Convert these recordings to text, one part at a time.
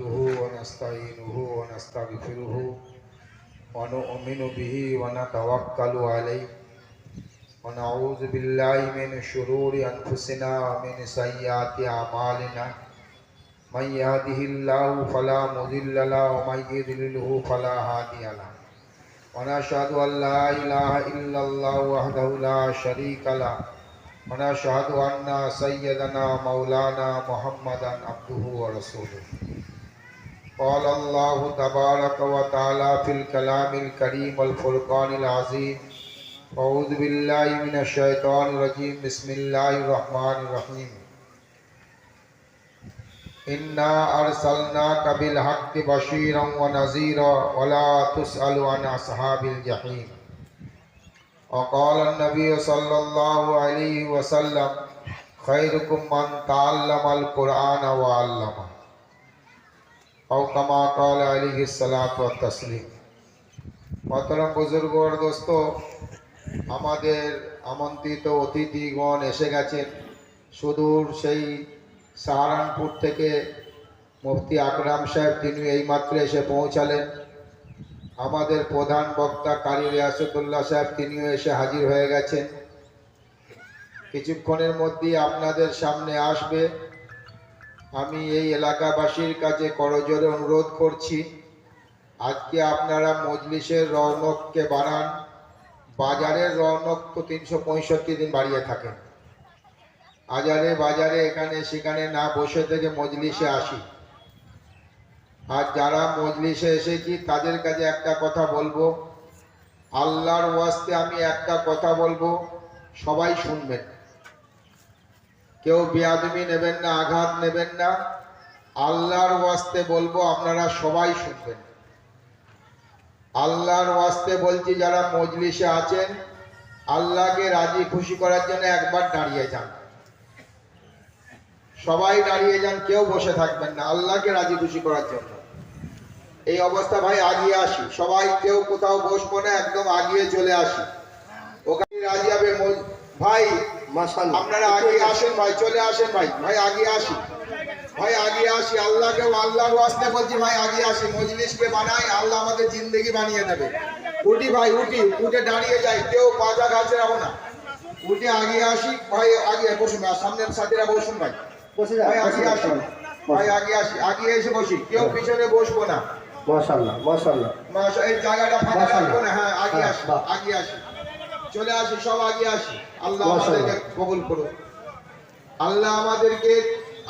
نحمده ونستعينه ونستغفره ونؤمن به ونتوكل عليه ونعوذ بالله من شرور أنفسنا ومن سيئات أعمالنا من يهده الله فلا مضل له ومن يضلله فلا هادي له ونشهد أن لا إله إلا الله وحده لا شريك له ونشهد أن سيدنا مولانا محمدا عبده ورسوله قال الله تبارك وتعالى في الكلام الكريم والفرقان العظيم. أعوذ بالله من الشيطان الرجيم. بسم الله الرحمن الرحيم. إنا أرسلناك بالحق بشيرا ونذيرا ولا تسأل عن أصحاب الجحيم. وقال النبي صلى الله عليه وسلم خيركم من تعلم القرآن وعلمه. أو كما قال عليه الصلاة والتسليم মহতরম বুজুর্গ আর দোস্ত আমাদের আমন্ত্রিত অতিথিগণ এসে গেছেন সুদূর সেই সাহারানপুর থেকে মুফতি আকরাম সাহেব তিনি এইমাত্র এসে পৌঁছালেন আমাদের প্রধান বক্তা কারি রিয়াসতুল্লাহ সাহেব তিনিও এসে হাজির হয়ে গেছেন কিছুক্ষণের মধ্যেই আপনাদের সামনে আসবে আমি এই এলাকাবাসীর কাছে করজোরে অনুরোধ করছি, আজকে আপনারা মজলিসের রৌনককে বাড়ান বাজারের রৌনক তো তিনশো পঁয়ষট্টি দিন বাড়িয়ে থাকেন আজারে বাজারে এখানে সেখানে না বসে থেকে মজলিসে আসি। আর যারা মজলিসে এসেছি, তাদের কাছে একটা কথা বলব, আল্লাহর ওয়াস্তে আমি একটা কথা বলব, সবাই শুনবেন। কেউ বেয়াদমি নেবেন না, আঘাত নেবেন না। আল্লাহর ওয়াস্তে বলব, আপনারা সবাই শুনবেন। আল্লাহর ওয়াস্তে বলছি, যারা মজলিসে আছেন, আল্লাহকে রাজি, খুশি করার জন্য একবার দাঁড়িয়ে যান। সবাই দাঁড়িয়ে যান, কেউ বসে থাকবেন না, আল্লাহকে রাজি, খুশি করার জন্য। এই অবস্থা ভাই, আগিয়ে আসি। সবাই কেউ কোথাও বসবো না, একদম আগিয়ে চলে আসি। ওখানে রাজি হবে ভাই মাশাআল্লাহ। আপনারা আগে আসেন। ভাই চলে আসেন ভাই। ভাই আগে আসি। ভাই আগে আসি। আল্লাহকে আল্লাহর ওয়াস্তে বলছি ভাই আগে আসি। মজলিসকে বানাই আল্লাহ আমাদের জিন্দগি বানিয়ে দেবে। উঠি ভাই উঠি। উঠে দাঁড়িয়ে যাই। কেউ পাজা গাছে রাখো না। উঠে আগে আসি। ভাই আগে বসুন সামনের সাথীরা বসুন ভাই। বসে ভাই আগে আসি। ভাই আগে আসি। আগে এসে বসি। কেউ পিছনে বসবো না। মাশাআল্লাহ মাশাআল্লাহ। মাশা- এই জায়গাটা ফাঁকা। রাখব না। হ্যাঁ আগে হ্যাঁ, আসি। আগে আসি। চলে আসি সব আগে আসি। আল্লাহ। আমাদেরকে কবুল করুন আল্লাহ আমাদেরকে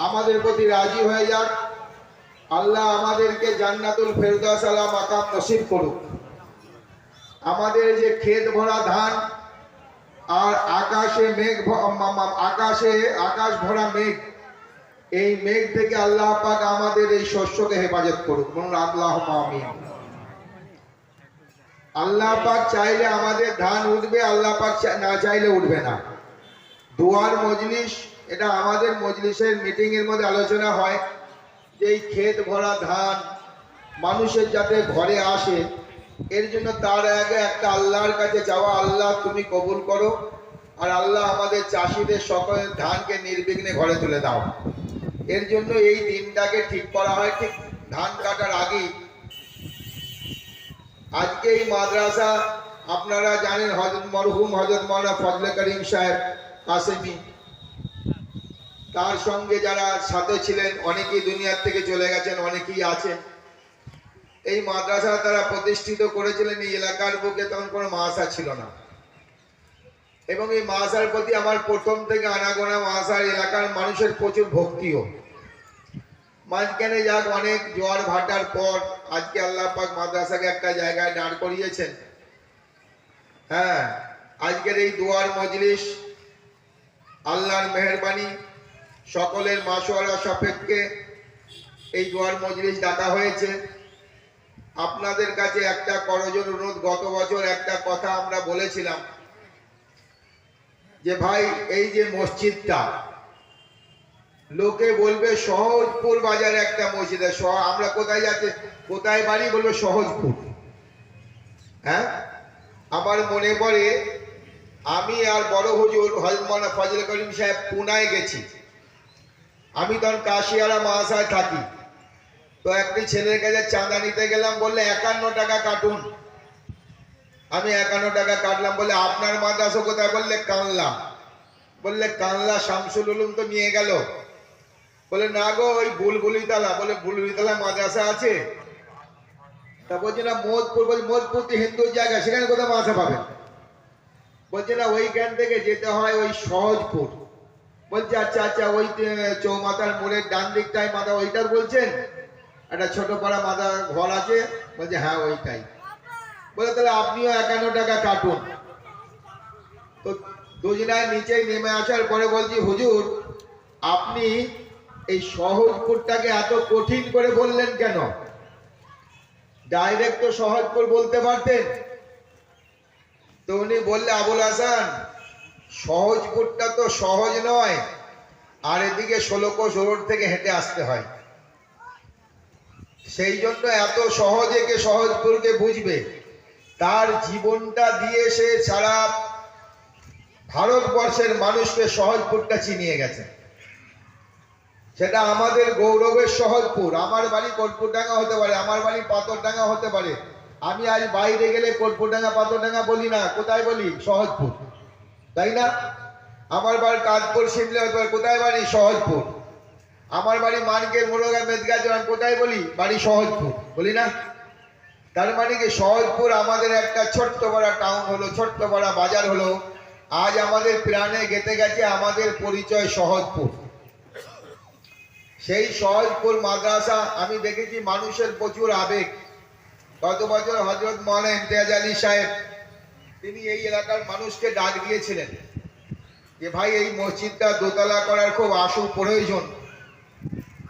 আমাদের প্রতি রাজি হয়ে যাক। আল্লাহ আমাদেরকে জান্নাতুল ফেরদাস আলা মাকাম নসিব করুক। আমাদের যে ক্ষেত ভরা ধান আর আকাশে মেঘ আকাশে আকাশ ভরা মেঘ এই মেঘ থেকে আল্লাহ পাক আমাদের এই শস্যকে হেফাজত করুক। বলুন আল্লাহ আমিন। আল্লাহ পাক চাইলে আমাদের ধান উঠবে, আল্লাহ পাক না চাইলে উঠবে না। দুয়ার মজলিস, এটা আমাদের মজলিসের মিটিং এর মধ্যে আলোচনা হয় যে এই ক্ষেত ভরা ধান মানুষের যাতে ঘরে আসে, এর জন্য তার আগে একটা আল্লাহর কাছে যাওয়া, আল্লাহ তুমি কবুল করো আর আল্লাহ আমাদের চাষিদের সকলের ধানকে নির্বিঘ্নে ঘরে তুলে দাও। এর জন্য এই দিনটাকে ঠিক করা হয়। ঠিক ধান কাটার আগেই আজকে এই মাদ্রাসা আপনারা জানেন হজরত মরহুম হজরত মৌলানা ফজলে করিম সাহেব কাসেমি। তার সঙ্গে যারা সাথে ছিলেন, অনেকেই দুনিয়ার থেকে চলে গেছেন, অনেকেই আছেন। এই মাদ্রাসা তারা প্রতিষ্ঠিত করেছিলেন, এই এলাকার বুকে তখন কোনো মাসা ছিল না। এবং এই মাসার প্রতি আমার প্রথম থেকে আনাগোনা মাসার এলাকার মানুষের প্রচুর ভক্তিও। মাঝখানে যাক অনেক জোয়ার ভাটার পর আজকে আল্লাহ পাক মাদ্রাসাকে একটা জায়গায় দাঁড় করিয়েছেন। হ্যাঁ আজকের এই দুয়ার মজলিস আল্লাহর মেহরবানি, সকলের মাসোয়ারা সাপেক্ষে এই দুয়ার মজলিস ডাকা হয়েছে। আপনাদের কাছে একটা করজোর অনুরোধ, গত বছর একটা কথা আমরা বলেছিলাম যে ভাই, এই যে মসজিদটা লোকে বলবে সহজপুর বাজারে একটা মসজিদ। আমরা কোথায় যাচ্ছি? কোথায় বাড়ি বলবে সহজপুর। হ্যাঁ? আমার মনে পড়ে, আমি আর বড় হুজুর হজমনা ফজল করিম সাহেব পুনায় গেছি। আমি তখন কাশিয়ারা মাসায় থাকি। তো একটি ছেলের কাছে চাঁদা নিতে গেলাম, বললে, একান্ন টাকা কাটুন। আমি একান্ন টাকা কাটলাম বলে আপনার মাদ্রাসা কোথায়? বললে, কানলা। বললে, কানলা শামসুল উলুম তো নিয়ে গেল। বলে, না গো, ওই বুলবুলিতলা। বলে বুলবুলিতলা মাদ্রাসা আছে। তা বলছে, না, মোদপুর। বলছে, মোদপুর তো হিন্দুর জায়গা, সেখানে কোথাও মাদ্রাসা পাবেন? বলছে, না, ওইখান থেকে যেতে হয় ওই সহজপুর। বলছে আচ্ছা আচ্ছা ওই যে চৌমাথার মোড়ের ডান দিকটাই মাথা, ওইটার বলছেন? একটা ছোট পাড়া মাথা ঘর আছে। বলছে হ্যাঁ ওইটাই। বলে, তাহলে আপনিও একান্ন টাকা কাটুন। তো দুজনায় নিচেই নেমে আসার পরে বলছি, হুজুর, আপনি এই সহজপুরটাকে এত কঠিন করে বললেন কেন? ডাইরেক্ট তো সহজপুর বলতে পারতেন। তো উনি বললে আবুল হাসান, সহজপুরটা তো সহজ নয়। আর এদিকে ষোলো কোষ রোড থেকে হেঁটে আসতে হয়। সেই জন্য এত সহজে কে সহজপুরকে বুঝবে? তার জীবনটা দিয়ে সে সারা ভারতবর্ষের মানুষকে সহজপুরটা চিনিয়ে গেছে। সেটা আমাদের গৌরবের সহজপুর আমার বাড়ি কর্পুরডাঙ্গা হতে পারে, আমার বাড়ি পাথরডাঙ্গা হতে পারে। আমি আজ বাইরে গেলে কর্পুরডাঙ্গা পাথরডাঙ্গা বলি না, কোথায় বলি? সহজপুর তাই না? আমার বাড়ি কাজপুর শিমলে হতে পারে, কোথায় বাড়ি? সহজপুর আমার বাড়ি মানকের মোরগা মেদগা জোয়ান কোথায় বলি? বাড়ি সহজপুর বলি না? তার মানে কি? সহজপুর আমাদের একটা ছোট্ট বড়া টাউন হলো, ছোট্ট বড় বাজার হলো। আজ আমাদের প্রাণে গেতে গেছে, আমাদের পরিচয় সহজপুর সেই সহজপুর মাদ্রাসা, আমি দেখেছি মানুষের প্রচুর আবেগ। গত বছর হজরত মৌলানা ইমতিয়াজ আলী সাহেব, তিনি এই এলাকার মানুষকে ডাক দিয়েছিলেন যে, ভাই, এই মসজিদটা দোতলা করার খুব আশু প্রয়োজন।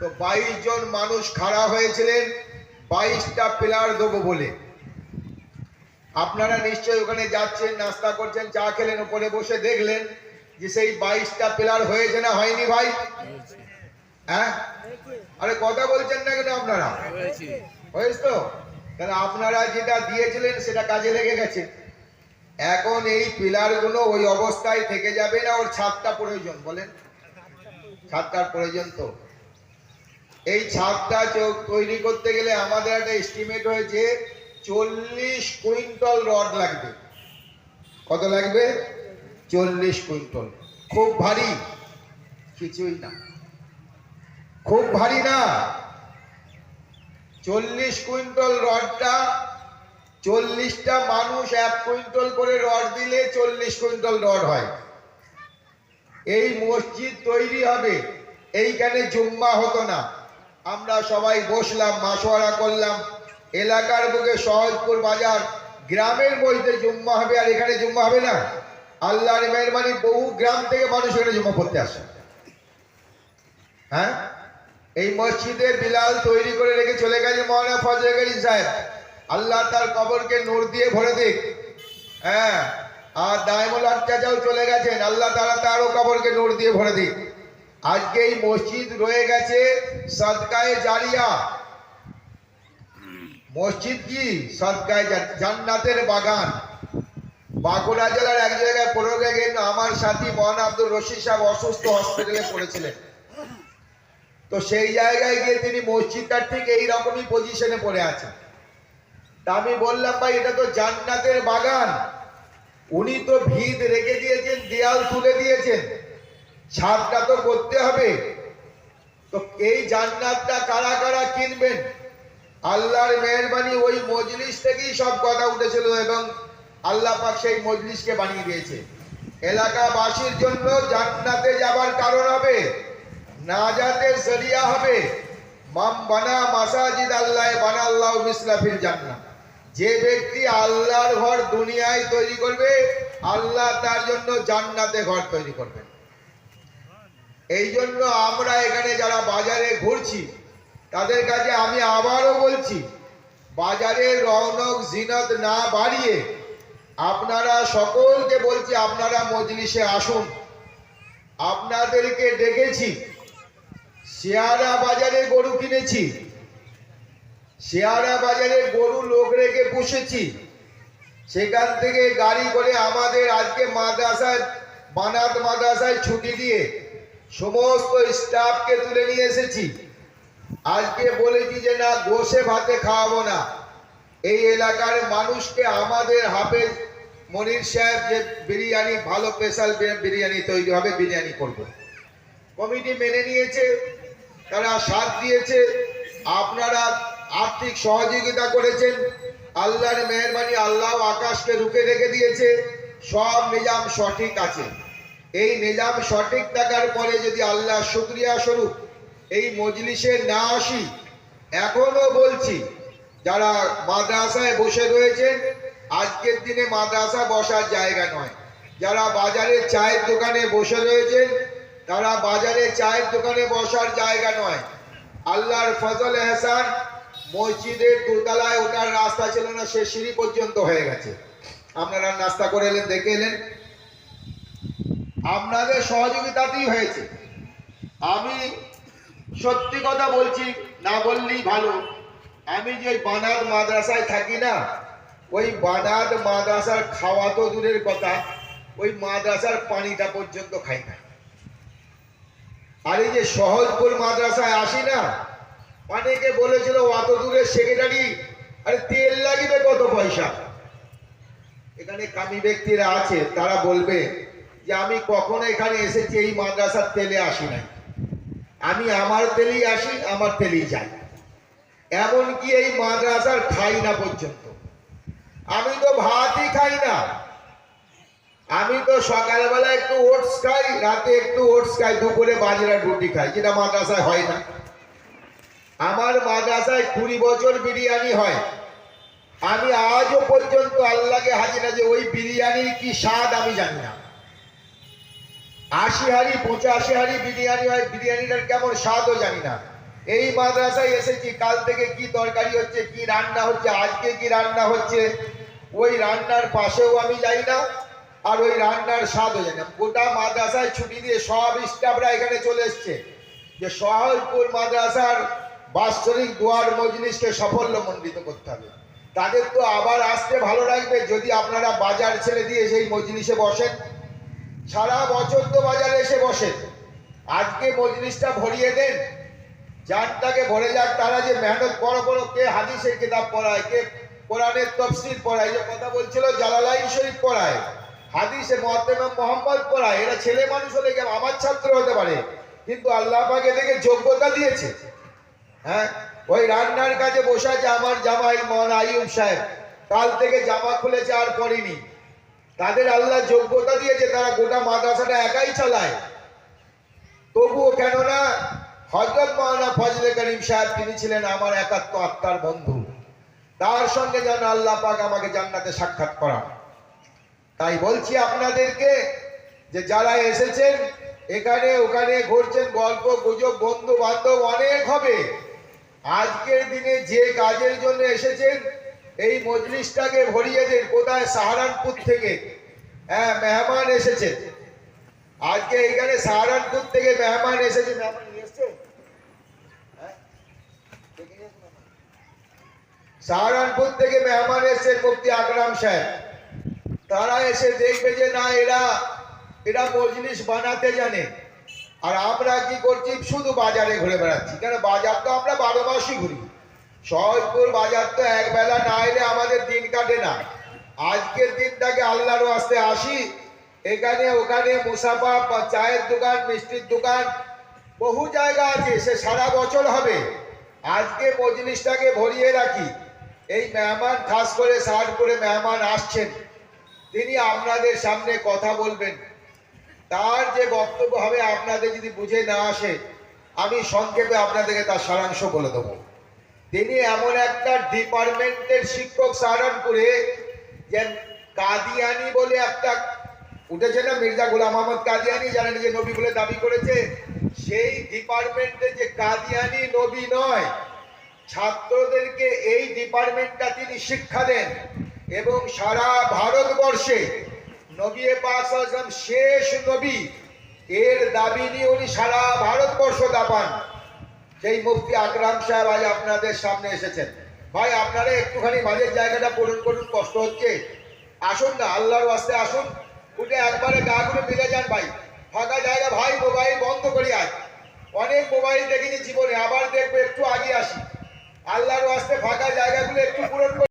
তো বাইশ জন মানুষ খাড়া হয়েছিলেন, বাইশটা পিলার দেবো বলে। আপনারা নিশ্চয়ই ওখানে যাচ্ছেন, নাস্তা করছেন, চা খেলেন, উপরে বসে দেখলেন যে, সেই বাইশটা পিলার হয়েছে না হয়নি ভাই? হ্যাঁ? আরে কথা বলছেন না কেন আপনারা? হয়েছে তো? তাহলে আপনারা যেটা দিয়েছিলেন সেটা কাজে লেগে গেছে? এখন এই পিলারগুলো ওই অবস্থায় থেকে যাবে না ওর ছাদটা প্রয়োজন বলেন। ছাদটার প্রয়োজন তো। এই ছাদটা তৈরি করতে গেলে আমাদের একটা এস্টিমেট হয়েছে চল্লিশ কুইন্টল রড লাগবে। কত লাগবে? চল্লিশ কুইন্টল। খুব ভারী। কিছুই না। খুব ভারী না। চল্লিশ কুইন্টল রডটা, চল্লিশটা মানুষ এক কুইন্টল করে রড দিলে চল্লিশ কুইন্টল রড হয়। এই মসজিদ তৈরি হবে, এইখানে জুম্মা হতো না। আমরা সবাই বসলাম, মাসোয়ারা করলাম। এলাকার বুকে সহজপুর বাজার, গ্রামের মধ্যে জুম্মা হবে আর এখানে জুম্মা হবে না। আল্লাহর মেহরবানি বহু গ্রাম থেকে মানুষ এখানে জুম্মা পড়তে আসে। হ্যাঁ? এই মসজিদে বিলাল তৈরি করে রেখে চলে গেছে মহানা ফজরে সাহেব। আল্লাহ তার কবরকে নূর দিয়ে ভরে দিক। হ্যাঁ আর দায়মুল চাচাও চলে গেছেন। আল্লাহ তারা তারও কবরকে নূর দিয়ে ভরে দিক। আজকে এই মসজিদ রয়ে গেছে সদকায়ে জারিয়া। মসজিদ কি? সদকায়ে জান্নাতের বাগান। বাঁকুড়া জেলার এক জায়গায় পড়ে গেলেন আমার সাথী মহান আব্দুল রশিদ সাহেব অসুস্থ হসপিটালে পড়েছিলেন। তো সেই জায়গায় গিয়ে তিনি মসজিদটার ঠিক এই রকমই পজিশনে পড়ে আছেন। তা আমি বললাম, ভাই, এটা তো জান্নাতের বাগান। উনি তো ভিত রেখে দিয়েছেন, দেয়াল তুলে দিয়েছেন। ছাদটা তো করতে হবে। তো এই জান্নাতটা কারা কারা কিনবেন? আল্লাহর মেহরবানি ওই মজলিস থেকেই সব কথা উঠেছিল এবং আল্লাহ পাক সেই মজলিসকে বানিয়ে দিয়েছে। এলাকাবাসীর জন্য জান্নাতে যাবার কারণ হবে। নাজাতের জরিয়া হবে। মাম বানা মাসাজিদ আল্লাহ বানা আল্লাহ মিসলাফিল জান্নাত যে ব্যক্তি আল্লাহর ঘর দুনিয়ায় তৈরি করবে, আল্লাহ তার জন্য জান্নাতে ঘর তৈরি করবেন এই জন্য আমরা এখানে যারা বাজারে ঘুরছি, তাদের কাছে আমি আবারও বলছি, বাজারে রৌনক জিনত না বাড়িয়ে আপনারা সকলকে বলছি, আপনারা মজলিসে আসুন। আপনাদেরকে ডেকেছি। শেয়ারা বাজারে গরু কিনেছি। শেয়ারা বাজারে গরু লোক রেখে পুষেছি। সেখান থেকে গাড়ি করে আমাদের আজকে মাদ্রাসায়, বানাত মাদ্রাসায় ছুটি দিয়ে সমস্ত স্টাফকে তুলে নিয়ে এসেছি। আজকে বলেছি যে, না, গোসে ভাতে খাওয়াবো না। এই এলাকার মানুষকে আমাদের হাফেজ মনির সাহেব যে বিরিয়ানি, ভালো স্পেশাল বিরিয়ানি তৈরি হবে, বিরিয়ানি করব। কমিটি মেনে নিয়েছে, তারা সাথ দিয়েছে, আপনারা আর্থিক সহযোগিতা করেছেন, আল্লাহর মেহরবানি আল্লাহ আকাশকে রুখে রেখে দিয়েছে, সব নিজাম সঠিক আছে। এই নিজাম সঠিক থাকার পরে যদি আল্লাহ শুক্রিয়া স্বরূপ এই মজলিসে না আসি, এখনও বলছি, যারা মাদ্রাসায় বসে রয়েছেন, আজকের দিনে মাদ্রাসা বসার জায়গা নয়। যারা বাজারে চায়ের দোকানে বসে রয়েছেন তারা বাজারে চায়ের দোকানে বসার জায়গা নয়। আল্লাহর ফজল এহসান মসজিদের দোতলায় ওটার রাস্তা ছিল না, সে সিঁড়ি পর্যন্ত হয়ে গেছে। আপনারা নাস্তা করে এলেন, দেখে এলেন। আপনাদের সহযোগিতাতেই হয়েছে। আমি সত্যি কথা বলছি, না বললেই ভালো। আমি যে বানাদ মাদ্রাসায় থাকি না, ওই বানাদ মাদ্রাসার খাওয়া তো দূরের কথা, ওই মাদ্রাসার পানিটা পর্যন্ত খাই না। আর এই যে সহজপুর মাদ্রাসায় আসি না, অনেকে বলেছিল অত দূরের সেক্রেটারি, আরে তেল লাগিবে কত পয়সা? এখানে কামি ব্যক্তিরা আছে, তারা বলবে যে, আমি কখনো এখানে এসেছি, এই মাদ্রাসার তেলে আসি নাই। আমি আমার তেলেই আসি, আমার তেলেই যাই। এমনকি এই মাদ্রাসার খাই না পর্যন্ত। আমি তো ভাতই খাই না। আমি তো সকালবেলা একটু ওটস খাই, রাতে একটু ওটস খাই, দুপুরে বাজরা রুটি খাই, যেটা মাদ্রাসায় হয় না। আমার মাদ্রাসায় কুড়ি বছর বিরিয়ানি হয়। আমি আজও পর্যন্ত আল্লাহকে হাজিরা যে ওই বিরিয়ানির কি স্বাদ আমি জানি না। আশি হাড়ি, পঁচাশি হাড়ি বিরিয়ানি হয়, বিরিয়ানিটার কেমন স্বাদও জানি না। এই মাদ্রাসায় এসেছি, কাল থেকে কি তরকারি হচ্ছে, কি রান্না হচ্ছে, আজকে কি রান্না হচ্ছে, ওই রান্নার পাশেও আমি যাই না। আর ওই রান্নার স্বাদও জানি না। গোটা মাদ্রাসায় ছুটি দিয়ে সব স্টাফরা এখানে চলে এসছে। যে সহজপুর মাদ্রাসার বাৎসরিক দুয়ার মজলিসকে সাফল্যমণ্ডিত করতে হবে। তাদের তো আবার আসতে ভালো লাগবে যদি আপনারা বাজার ছেড়ে দিয়ে সেই মজলিসে বসেন। সারা বছর তো বাজারে এসে বসেন। আজকে মজলিসটা ভরিয়ে দেন। যারটাকে ভরে যাক, তারা যে মেহনত বড় বড় কে হাদিসের কিতাব পড়ায়, কে কোরআনের তফসির পড়ায়, যে কথা বলছিল জালালাইন শরীফ পড়ায়। হাদিসে মহাত্মেম মোহাম্মদ পড়ায় এরা ছেলে মানুষ হলে কেন আমার ছাত্র হতে পারে। কিন্তু আল্লাহ পাকে দেখে যোগ্যতা দিয়েছে। হ্যাঁ? ওই রান্নার কাজে বসে আছে আমার জামাই মন আইয়ুব সাহেব। কাল থেকে জামা খুলেছে আর পরিনি তাদের আল্লাহ যোগ্যতা দিয়েছে, তারা গোটা মাদ্রাসাটা একাই চালায়। তবুও কেননা হজরত মাওলানা ফজলে করিম সাহেব, তিনি ছিলেন আমার একাত্ম আত্মার বন্ধু। তার সঙ্গে যেন আল্লাহ পাক আমাকে জান্নাতে সাক্ষাৎ করা তাই বলছি আপনাদেরকে যে যারা এসেছেন, এখানে ওখানে ঘুরছেন, গল্প, গুজব বন্ধু বান্ধব অনেক হবে। আজকের দিনে যে কাজের জন্য এসেছেন, এই মজলিসটাকে ভরিয়ে দেন কোথায়? সাহারানপুর থেকে। হ্যাঁ মেহমান এসেছেন। আজকে এখানে সাহারানপুর থেকে মেহমান এসেছে হ্যাঁ? সাহারানপুর থেকে মেহমান এসেছেন মুফতি আকরাম সাহেব। তারা এসে দেখবে যে না, এরা এরা মজলিস বানাতে জানে। আর আমরা কি করছি? শুধু বাজারে ঘুরে বেড়াচ্ছি। কেন? বাজার তো আমরা বারো মাসই ঘুরি। সহজপুর বাজার তো এক বেলা না এলে আমাদের দিন কাটে না। আজকের দিনটাকে আল্লাহর আসতে আসি। এখানে, ওখানে মুসাফা, চায়ের দোকান, মিষ্টির দোকান, বহু জায়গা আছে। সে সারা বছর হবে। আজকে মজলিসটাকে ভরিয়ে রাখি। এই মেহমান, খাস করে সার করে মেহমান আসছেন। তিনি আপনাদের সামনে কথা বলবেন। তার যে বক্তব্য হবে আপনাদের যদি বুঝে না আসে, আমি সংক্ষেপে আপনাদেরকে তার সারাংশ বলে দেবো। তিনি এমন একটা ডিপার্টমেন্টের শিক্ষক সাহারানপুরে যে কাদিয়ানি বলে একটা, উঠেছে না মির্জা গোলাম আহমদ কাদিয়ানি, যারা নিজে নবী বলে দাবি করেছে? সেই ডিপার্টমেন্টে যে কাদিয়ানি নবী নয়, ছাত্রদেরকে এই ডিপার্টমেন্টটা তিনি শিক্ষা দেন। এবং সারা ভারতবর্ষে নবী সাল্লাল্লাহু শেষ নবী। এর দাবি নিয়ে উনি সারা ভারতবর্ষ দাপান। সেই মুফতি আকরাম সাহেব আজ আপনাদের সামনে এসেছেন। ভাই, আপনারা একটুখানি মাঝের জায়গাটা পূরণ করুন কষ্ট হচ্ছে। আসুন না, আল্লাহর ওয়াস্তে আসুন। উঠে একবারে গা গুলো মিলে যান ভাই। ফাঁকা জায়গা ভাই, মোবাইল বন্ধ করি আজ। অনেক মোবাইল দেখেছি জীবনে, আবার দেখব, একটু আগে আসি। আল্লাহর ওয়াস্তে ফাঁকা জায়গাগুলো